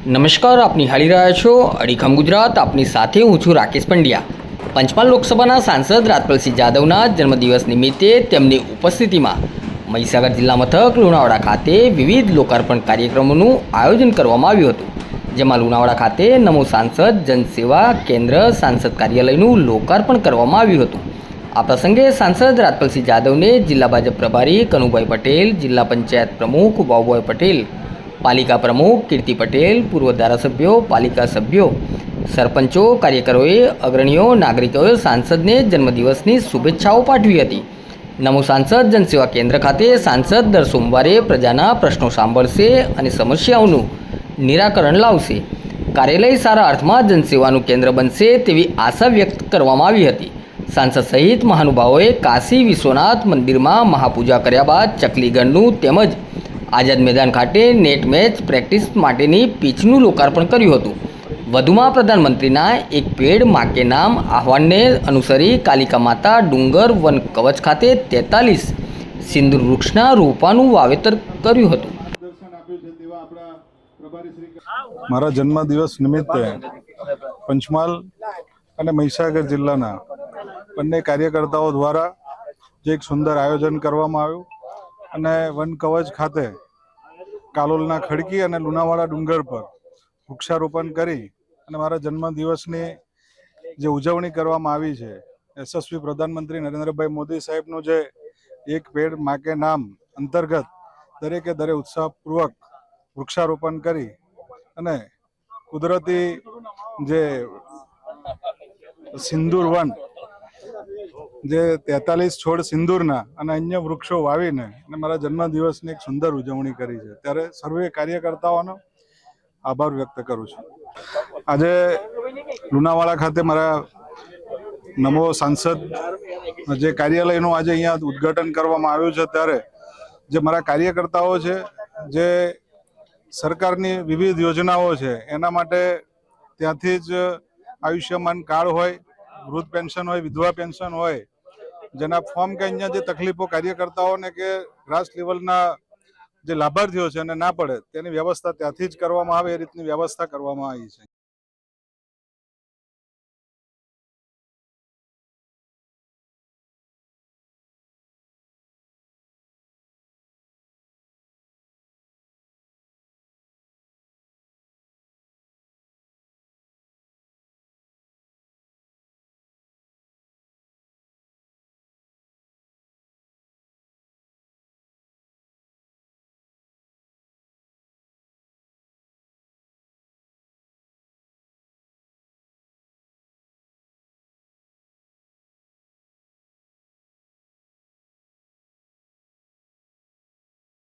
નમસ્કાર, આપ નિહાળી રહ્યા છો અડીખમ ગુજરાત. આપની સાથે હું છું રાકેશ પંડ્યા. પંચમહાલ લોકસભાના સાંસદ રાજપાલસિંહ જાદવના જન્મદિવસ નિમિત્તે તેમની ઉપસ્થિતિમાં મહીસાગર જિલ્લા મથક, લુણાવાડા ખાતે વિવિધ લોકાર્પણ કાર્યક્રમોનું આયોજન કરવામાં આવ્યું હતું. જેમાં લુણાવાડા ખાતે નમો સાંસદ, જનસેવા કેન્દ્ર, સાંસદ કાર્યાલયનું લોકાર્પણ કરવામાં આવ્યું હતું. આ પ્રસંગે સાંસદ રાજપલસિંહ જાદવને જિલ્લા ભાજપ પ્રભારી કનુભાઈ પટેલ, જિલ્લા પંચાયત પ્રમુખ બાબુભાઈ પટેલ પાલિકા પ્રમુખ કીર્તિ પટેલ, પૂર્વ ધારાસભ્યો, પાલિકા સભ્યો, સરપંચો, કાર્યકરોએ અગ્રણીઓ, નાગરિકોએ સાંસદને જન્મદિવસની શુભેચ્છાઓ પાઠવી હતી. નમો સાંસદ જનસેવા કેન્દ્ર ખાતે સાંસદ દર સોમવારે પ્રજાના પ્રશ્નો સાંભળશે અને સમસ્યાઓનું નિરાકરણ લાવશે. કાર્યાલય સારા અર્થમાં જનસેવાનું કેન્દ્ર બનશે તેવી આશા વ્યક્ત કરવામાં આવી હતી. સાંસદ સહિત મહાનુભાવોએ કાશી વિશ્વનાથ મંદિરમાં મહાપૂજા કર્યા બાદ ચકલીગઢનું તેમજ આઝાદ મેદાન ખાતે નેટ મેચ પ્રેક્ટિસ માટેની પીચનું લોકાર્પણ કર્યું હતું. વધુમાં પ્રધાનમંત્રીના એક પેડ માકે નામ આહવાનને અનુસરી કાલિકા માતા ડુંગર વન કવચ ખાતે તેતાલીસ સિંદૂર વૃક્ષના રોપાનું વાવેતર કર્યું હતું. મારા જન્મદિવસ નિમિત્તે પંચમહાલ અને મહીસાગર જિલ્લાના બંને કાર્યકર્તાઓ દ્વારા જે એક સુંદર આયોજન કરવામાં આવ્યું. અને વન કવચ ખાતે કાલોલના ખડકી અને લુણાવાડા ડુંગર પર વૃક્ષારોપણ કરી અને મારા જન્મદિવસની જે ઉજવણી કરવામાં આવી છે, યશસ્વી પ્રધાનમંત્રી નરેન્દ્રભાઈ મોદી સાહેબનું જે એક પેડ માકે નામ અંતર્ગત દરેકે દરેક ઉત્સાહપૂર્વક વૃક્ષારોપણ કરી અને કુદરતી જે સિંદૂર વન જે તેતાલીસ છોડ સિંદૂરના અને અન્ય વૃક્ષો વાવીને અને મારા જન્મદિવસની એક સુંદર ઉજવણી કરી છે. ત્યારે સર્વે કાર્યકર્તાઓનો આભાર વ્યક્ત કરું છું. આજે લુણાવાડા ખાતે મારા નમો સાંસદ જે કાર્યાલયનું આજે અહીંયા ઉદ્ઘાટન કરવામાં આવ્યું છે ત્યારે જે મારા કાર્યકર્તાઓ છે, જે સરકારની વિવિધ યોજનાઓ છે, એના માટે ત્યાંથી જ આયુષ્યમાન કાર્ડ હોય, વૃદ્ધ પેન્શન હોય, વિધવા પેન્શન હોય જેના ફોર્મ કે અહીંયા જે તકલીફો કાર્યકર્તાઓને કે ગ્રાસ લેવલના જે લાભાર્થીઓ છે એને ના પડે, તેની વ્યવસ્થા ત્યાંથી જ કરવામાં આવે, એ રીતની વ્યવસ્થા કરવામાં આવી છે.